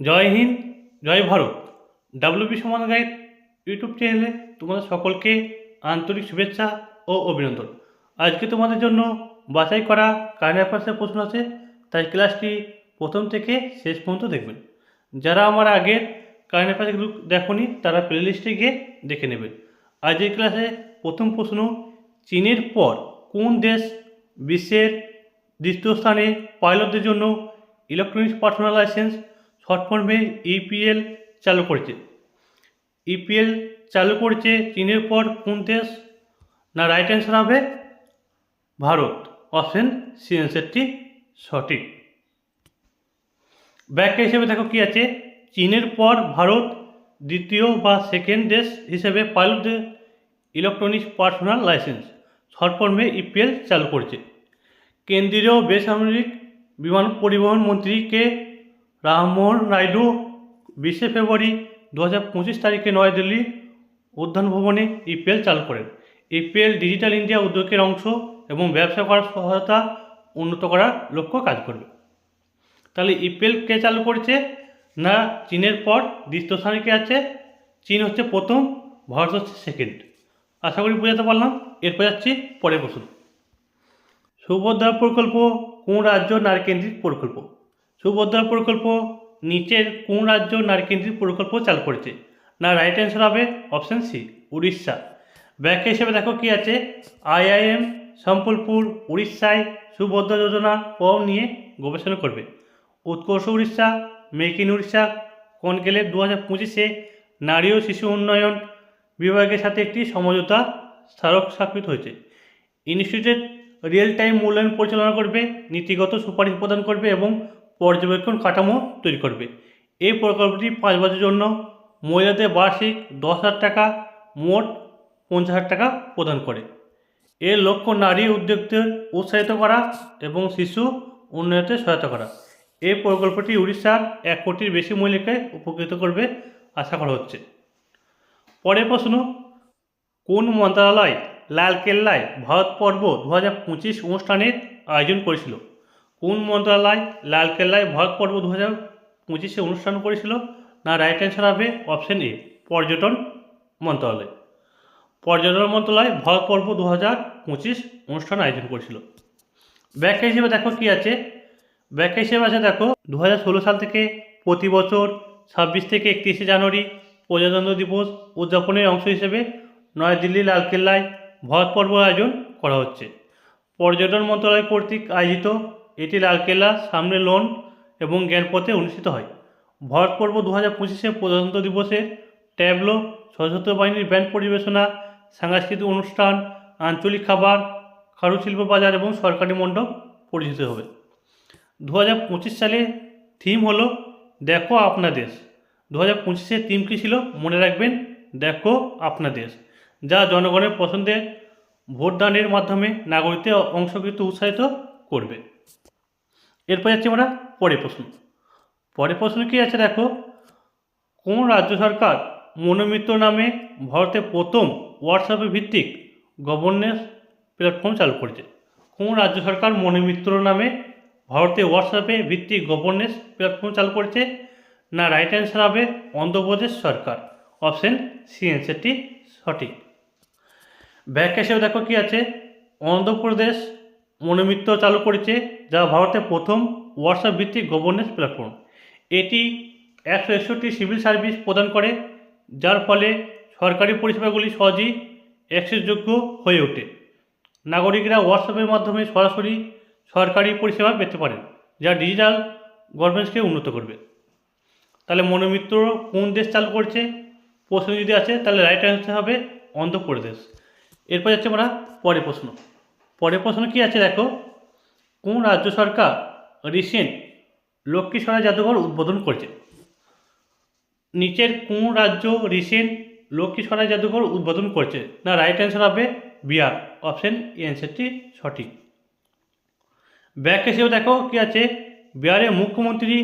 জয় হিন্দ, জয় ভারত। ডাব্লিউবি সমান guide YouTube চ্যানেলে তোমাদের সকলকে আন্তরিক শুভেচ্ছা ও অভিনন্দন। আজকে তোমাদের জন্য বাছাই করা কারেন্ট অ্যাফেয়ার্সের প্রশ্ন আছে, তাই ক্লাসটি প্রথম থেকে শেষ পর্যন্ত দেখবেন। যারা আমার আগের কারেন্ট অ্যাফেয়ার্সগুলো দেখনি, তারা প্লেলিস্টে গিয়ে দেখে নেবেন। আজ এই ক্লাসে প্রথম প্রশ্ন, চীনের পর কোন দেশ বিশ্বের দ্বিতীয় স্থানে পাইলটদের জন্য ইলেকট্রনিক্স পার্সোনাল লাইসেন্স শর্ট ফর্মে ইপিএল চালু করেছে। ইপিএল চালু করেছে চীনের পর কোন দেশ? না রাইট অ্যান্সার হবে ভারত। অপশন সি অ্যান্সারটি সঠিক। ব্যাখ্যা হিসেবে দেখো কি আছে? চীনের পর ভারত দ্বিতীয় বা সেকেন্ড দেশ হিসেবে পাইলটদের ইলেকট্রনিক্স পার্সোনাল লাইসেন্স শর্ট ফর্মে ইপিএল চালু করছে। কেন্দ্রীয় বেসামরিক বিমান পরিবহন মন্ত্রীকে রামমোহন নাইডু, বিশে ফেব্রুয়ারি দু হাজার পঁচিশ তারিখে নয়াদিল্লি উদ্যান ভবনে ইপিএল চালু করেন। ইপিএল ডিজিটাল ইন্ডিয়া উদ্যোগের অংশ এবং ব্যবসা করার সহায়তা উন্নত করার লক্ষ্য কাজ করবে। তাহলে ইপিএল কে চালু করেছে? না, চীনের পর দ্বিতীয় স্থানে কে আছে? চীন হচ্ছে প্রথম, ভারত হচ্ছে সেকেন্ড আশা করি বোঝাতে পারলাম? এরপর যাচ্ছি পরের প্রশ্ন। সুভদ্রা প্রকল্প কোন রাজ্য নারীকেন্দ্রিক প্রকল্প? সুভদ্রা প্রকল্প নিচের কোন রাজ্য নারীকেন্দ্রিক প্রকল্প চালু করেছে? না রাইট অ্যান্সার হবে অপশান সি উড়িষ্যা। ব্যাখ্যা হিসেবে দেখো কি আছে? আইআইএম সম্বলপুর, উড়িষ্যায় সুভদ্রা যোজনা ফর্ম নিয়ে গবেষণা করবে। উৎকর্ষ উড়িষ্যা, মেক ইন উড়িষ্যা, কনকেলে দু হাজার পঁচিশে নারী ও শিশু উন্নয়ন বিভাগের সাথে একটি সমঝোতা স্মারক স্বাক্ষরিত হয়েছে। ইনস্টিটিউট রিয়েল টাইম মূল্যায়ন পরিচালনা করবে, নীতিগত সুপারিশ প্রদান করবে এবং পর্যবেক্ষণ কাঠামো তৈরি করবে। এই প্রকল্পটি পাঁচ বছরের জন্য মহিলাদের বার্ষিক দশ হাজার টাকা, মোট পঞ্চাশ হাজার টাকা প্রদান করে। এর লক্ষ্য নারী উদ্যোগদের উৎসাহিত করা এবং শিশু উন্নয়নে সহায়তা করা। এই প্রকল্পটি উড়িষ্যার এক কোটির বেশি মহিলাকে উপকৃত করবে আশা করা হচ্ছে। পরের প্রশ্ন, কোন মন্ত্রণালয় লালকেল্লায় ভারত পর্ব দু হাজার পঁচিশ অনুষ্ঠানের আয়োজন করেছিল? কোন মন্ত্রণালয় লালকেল্লায় ভারত পর্ব দু হাজার পঁচিশে অনুষ্ঠান করেছিল? না রাইট অ্যান্সার হবে অপশন এ পর্যটন মন্ত্রণালয় পর্যটন মন্ত্রণালয় ভারত পর্ব দু হাজার পঁচিশ অনুষ্ঠান আয়োজন করেছিল। ব্যাখ্যা হিসেবে দেখো কি আছে? ব্যাখ্যা হিসেবে আছে দেখো দু হাজার ষোলো সাল থেকে প্রতি বছর ছাব্বিশ থেকে একত্রিশে জানুয়ারি প্রজাতন্ত্র দিবস উদযাপনের অংশ হিসেবে নয়াদিল্লি লালকেল্লায় ভারত পর্ব আয়োজন করা হচ্ছে। পর্যটন মন্ত্রণালয় কর্তৃক আয়োজিত এটি লালকেল্লা, সামনে লোন এবং জ্ঞানপথে অনুষ্ঠিত হয়। ভারত পর্ব দু হাজার পঁচিশে প্রজাতন্ত্র দিবসে ট্যাবলো, সশস্ত্র বাহিনীর ব্যান্ড পরিবেশনা, সাংস্কৃতিক অনুষ্ঠান, আঞ্চলিক খাবার, কারুশিল্প বাজার এবং সরকারি মণ্ডপ পরিচিত হবে। দু হাজার পঁচিশ সালে থিম হলো দেখো আপনা দেশ দু হাজার পঁচিশের থিম কী ছিল? মনে রাখবেন, দেখো আপনা দেশ যা জনগণের পছন্দের ভোটদানের মাধ্যমে নাগরিকদের অংশগ্রহণ উৎসাহিত করবে। এরপর যাচ্ছি আমরা পরের প্রশ্ন। পরের প্রশ্ন কী আছে দেখো? কোন রাজ্য সরকার মনোমিত্র নামে ভারতে প্রথম হোয়াটসঅ্যাপে ভিত্তিক গভর্নেন্স প্ল্যাটফর্ম চালু করেছে? কোন রাজ্য সরকার মনোমিত্র নামে ভারতে হোয়াটসঅ্যাপে ভিত্তিক গভর্নেন্স প্ল্যাটফর্ম চালু করেছে? না রাইট অ্যান্সার হবে অন্ধ্রপ্রদেশ সরকার। অপশন সি অ্যান্সারটি সঠিক। ব্যাখ্যা হিসেবে দেখো কি আছে? অন্ধ্রপ্রদেশ মনোমিত্র চালু করেছে যা ভারতের প্রথম হোয়াটসঅ্যাপ ভিত্তিক গভর্নেন্স প্ল্যাটফর্ম এটি একশো একষট্টি সিভিল সার্ভিস প্রদান করে, যার ফলে সরকারি পরিষেবাগুলি সহজেই অ্যাক্সেসযোগ্য হয়ে ওঠে। নাগরিকরা হোয়াটসঅ্যাপের মাধ্যমে সরাসরি সরকারি পরিষেবা পেতে পারেন, যা ডিজিটাল গভর্নেন্সকে উন্নত করবে। তাহলে মনোমিত্র কোন দেশ চালু করছে? প্রশ্ন যদি আছে তাহলে রাইট অ্যান্সার হবে অন্ধ্রপ্রদেশ। এরপর যাচ্ছে আমরা পরের প্রশ্ন। পরের প্রশ্ন কি আছে দেখো? কোন রাজ্য সরকার রিসেন্ট লক্ষ্মী সরাই জাদুঘর উদ্বোধন করেছে? নিচের কোন রাজ্য রিসেন্ট লক্ষ্মী সরাই জাদুঘর উদ্বোধন করেছে? না রাইট অ্যান্সার হবে বিহার। অপশন এ অ্যান্সারটি সঠিক। ব্যাক হিসেবে দেখো কি আছে? বিহারের মুখ্যমন্ত্রী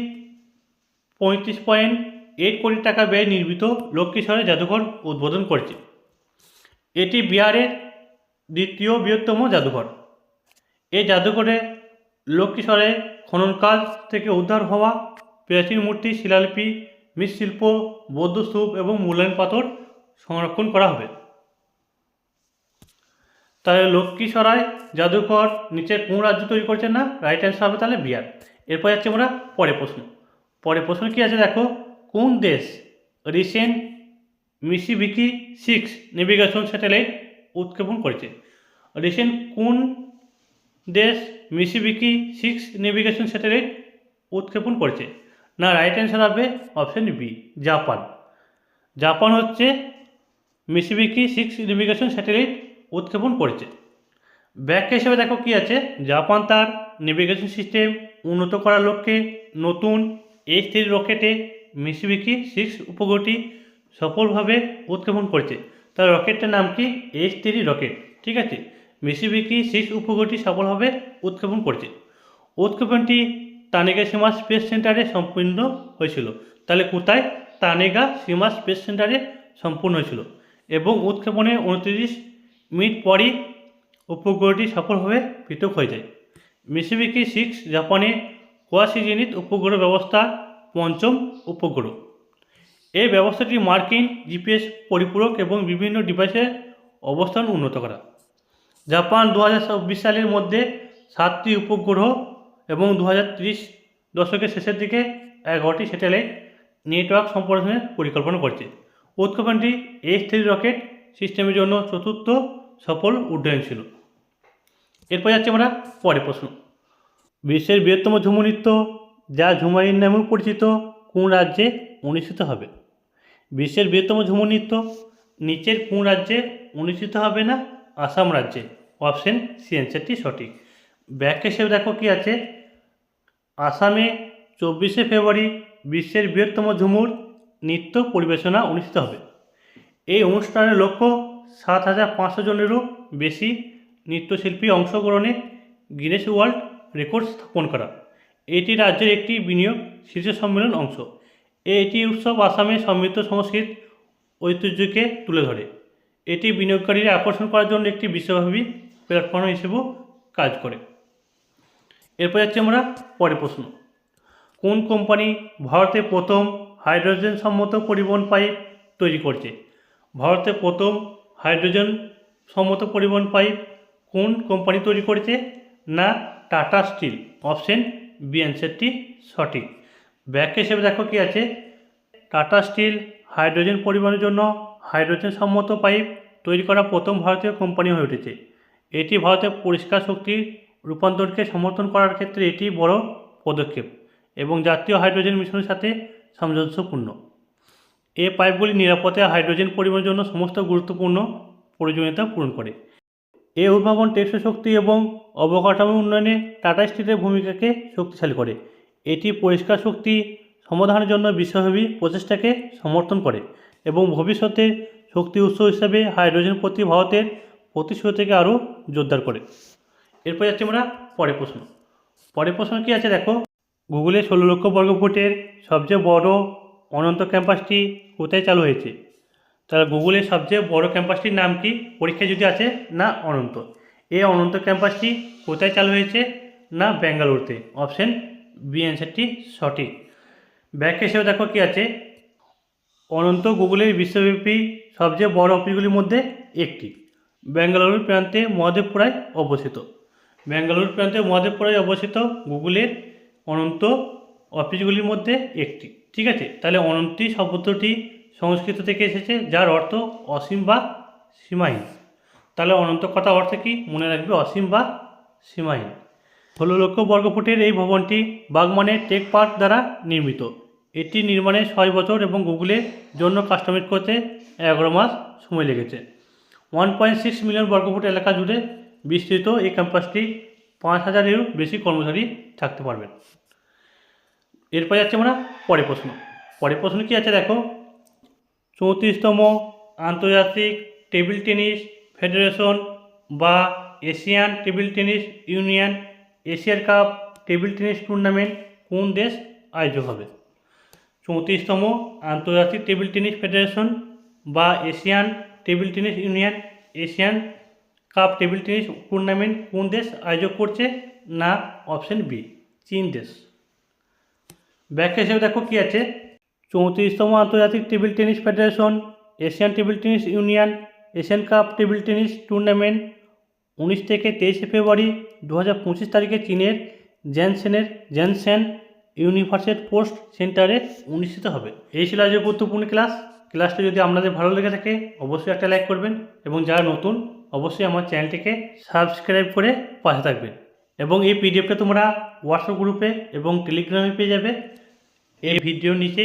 পঁয়ত্রিশ পয়েন্ট এইট কোটি টাকা ব্যয় নির্মিত লক্ষ্মীশ্বরের জাদুঘর উদ্বোধন করেছে। এটি বিহারের দ্বিতীয় বৃহত্তম জাদুঘর। এই জাদুঘরে লক্ষ্মীশ্বরের খনন কাজ থেকে উদ্ধার হওয়া প্রাচীন মূর্তি, শিলালিপি, মৃৎশিল্প বৌদ্ধ স্তূপ এবং মূল্যায়ন পাথর সংরক্ষণ করা হবে। তাহলে লক্ষ্মীসরাই জাদুঘর নিচে কোন রাজ্য তৈরি করছে না? রাইট অ্যান্সার হবে তাহলে বিহার। এরপর যাচ্ছে আমরা পরে প্রশ্ন। পরে প্রশ্ন কি আছে দেখো? কোন দেশ recent Michibiki six navigation satellite উৎক্ষেপণ করেছে। রিসেন্ট কোন দেশ মিসিবিকি সিক্স নেভিগেশন স্যাটেলাইট উৎক্ষেপণ করেছে? না রাইট অ্যান্সার হবে অপশন বি জাপান। জাপান হচ্ছে মিসিবিকি সিক্স নেভিগেশন স্যাটেলাইট উৎক্ষেপণ করেছে। ব্যাখ্যা হিসেবে দেখো কি আছে? জাপান তার নেভিগেশন সিস্টেম উন্নত করার লক্ষ্যে নতুন এইচ থ্রি রকেটে মিসিবিকি সিক্স উপগ্রহটি সফলভাবে উৎক্ষেপণ করেছে। তার রকেটটার নাম কি? H three rocket. ঠিক আছে? মিসিবিকি সিক্স উপগ্রহটি সফলভাবে উৎক্ষেপণ করেছে? উৎক্ষেপণটি তানেগা সীমা স্পেস সেন্টারে সম্পূর্ণ হয়েছিল। তাহলে কোথায়? তানেগা সীমা স্পেস সেন্টারে সম্পূর্ণ হয়েছিল। এবং উৎক্ষেপণের উনত্রিশ মিনিট পরই উপগ্রহটি সফলভাবে পৃথক হয়ে যায়। মিসিবিকি সিক্স জাপানে কোয়াসিজেনিত উপগ্রহ ব্যবস্থা পঞ্চম উপগ্রহ। এই ব্যবস্থাটি মার্কিন জিপিএস পরিপূরক এবং বিভিন্ন ডিভাইসের অবস্থান উন্নত করা। জাপান দু হাজার চব্বিশ সালের মধ্যে সাতটি উপগ্রহ এবং দু দশকের শেষের দিকে এগারোটি স্যাটেলাইট নেটওয়ার্ক সম্প্রসারণের পরিকল্পনা করছে। উৎক্ষেপণটি এইচ থ্রি রকেট সিস্টেমের জন্য চতুর্থ সফল উড্ডয়ন ছিল। এরপর যাচ্ছে আমরা পরের প্রশ্ন। বিশ্বের বৃহত্তম ঝুমুনৃত্য যা ঝুমারির নামেও পরিচিত কোন রাজ্যে অনুষ্ঠিত হবে? বিশ্বের বৃহত্তম ঝুমুর নৃত্য। নিচের কোন রাজ্যে অনুষ্ঠিত হবে না? আসাম রাজ্যে। অপশন সি অ্যান্সারটি সঠিক। ব্যাক হিসেবে দেখো কি আছে? আসামে চব্বিশে ফেব্রুয়ারি বিশ্বের বৃহত্তম ঝুমুর নৃত্য পরিবেশনা অনুষ্ঠিত হবে। এই অনুষ্ঠানের লক্ষ্য সাত হাজার পাঁচশো জনেরও বেশি নৃত্যশিল্পী অংশগ্রহণে গিনেস ওয়ার্ল্ড রেকর্ড স্থাপন করা। এটি রাজ্যের একটি বিনিয়োগ শীর্ষ সম্মেলন অংশ। এটি উৎসব আসামের সমৃদ্ধ সংস্কৃত ঐতিহ্যকে তুলে ধরে। এটি বিনিয়োগকারীরা আকর্ষণ করার জন্য একটি বিশ্বব্যাপী প্ল্যাটফর্ম হিসেবেও কাজ করে। এরপর যাচ্ছে আমরা পরে প্রশ্ন। কোন কোম্পানি ভারতে প্রথম হাইড্রোজেন সম্মত পরিবহন পাইপ তৈরি করছে? ভারতে প্রথম হাইড্রোজেন সম্মত পরিবহন পাইপ কোন কোম্পানি তৈরি করেছে? না, টাটা স্টিল। অপশন বি, অ্যান্সারটি সঠিক। ব্যাখ্যা হিসেবে দেখো কি আছে? টাটা স্টিল হাইড্রোজেন পরিবহনের জন্য হাইড্রোজেন সম্মত পাইপ তৈরি করা প্রথম ভারতীয় কোম্পানি হয়ে উঠেছে। এটি ভারতের পরিষ্কার শক্তির রূপান্তরকে সমর্থন করার ক্ষেত্রে এটি বড় পদক্ষেপ এবং জাতীয় হাইড্রোজেন মিশনের সাথে সামঞ্জস্যপূর্ণ। এই পাইপগুলি নিরাপদে হাইড্রোজেন পরিবহনের জন্য সমস্ত গুরুত্বপূর্ণ প্রয়োজনীয়তা পূরণ করে। এই উদ্ভাবন টেকসই শক্তি এবং অবকাঠামো উন্নয়নে টাটা স্টিলের ভূমিকাকে শক্তিশালী করে। এটি পরিষ্কার শক্তি সমাধানের জন্য বিশ্বব্যাপী প্রচেষ্টাকে সমর্থন করে এবং ভবিষ্যতে শক্তি উৎস হিসাবে হাইড্রোজেন প্রতি ভারতের প্রতিশ্রুতিকে আরও জোরদার করে। এরপর যাচ্ছে আমরা পরের প্রশ্ন। পরের প্রশ্ন কী আছে দেখো? গুগলে ষোলো লক্ষ বর্গফুটের সবচেয়ে বড় অনন্ত ক্যাম্পাসটি কোথায় চালু হয়েছে? তাহলে গুগলের সবচেয়ে বড় ক্যাম্পাসটির নাম কি? পরীক্ষায় যদি আছে, না অনন্ত। এই অনন্ত ক্যাম্পাসটি কোথায় চালু হয়েছে? না ব্যাঙ্গালুরুতে। অপশন বি অ্যান্সারটি সঠিক। ব্যাখ্যা হিসেবে দেখো কি আছে? অনন্ত গুগলের বিশ্বব্যাপী সবচেয়ে বড় অফিসগুলির মধ্যে একটি। বেঙ্গালুরুর প্রান্তে মহাদেবপুরায় অবস্থিত। বেঙ্গালুরু প্রান্তে মহাদেবপুরায় অবস্থিত গুগলের অনন্ত অফিসগুলির মধ্যে একটি। ঠিক আছে? তাহলে অনন্তী শব্দটি সংস্কৃত থেকে এসেছে, যার অর্থ অসীম বা সীমাহীন। তাহলে অনন্ত কথা অর্থ কি? মনে রাখবে অসীম বা সীমাহীন। ষোলো লক্ষ বর্গফুটের এই ভবনটি বাগমানের টেক পার্ক দ্বারা নির্মিত। এটি নির্মাণে ছয় বছর এবং গুগলের জন্য কাস্টমাইজ করতে এগারো মাস সময় লেগেছে। ওয়ান পয়েন্ট সিক্স মিলিয়ন বর্গফুট এলাকা জুড়ে বিস্তৃত এই ক্যাম্পাসটি পাঁচ হাজারেরও বেশি কর্মচারী থাকতে পারবেন। এরপর যাচ্ছে আমরা পরের প্রশ্ন। পরের প্রশ্ন কী আছে দেখো? চৌত্রিশতম আন্তর্জাতিক টেবিল টেনিস ফেডারেশন বা এশিয়ান টেবিল টেনিস ইউনিয়ন এশিয়ার কাপ টেবিল টেনিস টুর্নামেন্ট কোন দেশ আয়োজক হবে? চৌত্রিশতম আন্তর্জাতিক টেবিল টেনিস ফেডারেশন বা Asian table tennis union, Asian cup table tennis tournament কোন দেশ আয়োজক করছে না অপশন বি, চীন দেশ? ব্যাখ্যা হিসেবে দেখো কী আছে? চৌত্রিশতম আন্তর্জাতিক table tennis federation, Asian table tennis union, Asian cup table tennis tournament উনিশ থেকে তেইশে ফেব্রুয়ারি দু হাজার পঁচিশ তারিখে চীনের জ্যানসেনের জ্যানসেন ইউনিভার্সিটি পোস্ট সেন্টারে অনুষ্ঠিত হবে। এই ছিল আজকের গুরুত্বপূর্ণ ক্লাস। ক্লাসটা যদি আপনাদের ভালো লেগে থাকে, অবশ্যই একটা লাইক করবেন এবং যারা নতুন, অবশ্যই আমার চ্যানেলটিকে সাবস্ক্রাইব করে পাশে থাকবেন। এবং এই পিডিএফটা তোমরা হোয়াটসঅ্যাপ গ্রুপে এবং টেলিগ্রামে পেয়ে যাবে। এই ভিডিওর নিচে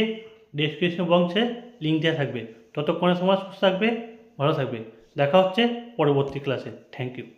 ডেসক্রিপশন বক্সে লিঙ্ক দেওয়া থাকবে। ততক্ষণের সময় সুস্থ থাকবে, ভালো থাকবে। দেখা হচ্ছে পরবর্তী ক্লাসে থ্যাংক ইউ